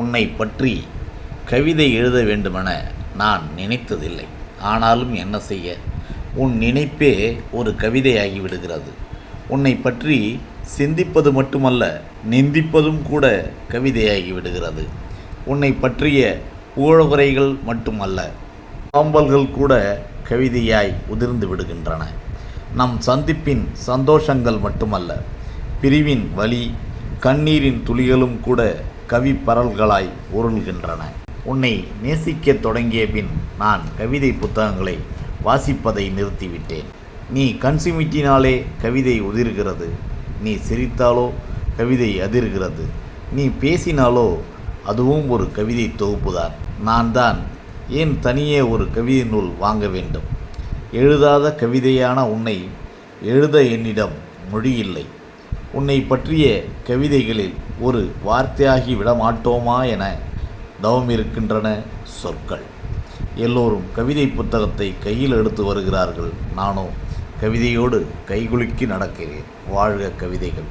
உன்னை பற்றி கவிதை எழுத வேண்டுமென நான் நினைத்ததில்லை. ஆனாலும் என்ன செய்ய? உன் நினைப்பே ஒரு கவிதையாகி விடுகிறது. உன்னை பற்றி சிந்திப்பது மட்டுமல்ல நிந்திப்பதும் கூட கவிதையாகி விடுகிறது. உன்னை பற்றிய புகழுரைகள் மட்டுமல்ல சாம்பல்கள் கூட கவிதையாய் உதிர்ந்து விடுகின்றன. நம் சந்திப்பின் சந்தோஷங்கள் மட்டுமல்ல பிரிவின் வலி கண்ணீரின் துளிகளும் கூட கவி பரல்களாய் உருள்கின்றன உன்னை நேசிக்கத் தொடங்கிய பின் நான் கவிதை புத்தகங்களை வாசிப்பதை நிறுத்திவிட்டேன். நீ கண் சிமிட்டினாலே கவிதை உதிர்கிறது. நீ சிரித்தாலோ கவிதை அதிர்கிறது. நீ பேசினாலோ அதுவும் ஒரு கவிதை தொகுப்புதான். நான் தான் ஏன் தனியே ஒரு கவிதை நூல் வாங்க வேண்டும்? எழுதாத கவிதையான உன்னை எழுத என்னிடம் மொழி இல்லை. உன்னை பற்றிய கவிதைகளில் ஒரு வார்த்தையாகி விடமாட்டோமா என தவம் இருக்கின்றன சொற்கள். எல்லோரும் கவிதை புத்தகத்தை கையில் எடுத்து வருகிறார்கள். நானோ கவிதையோடு கைகுலுக்கி நடக்கிறேன். வாழ்க கவிதைகள்.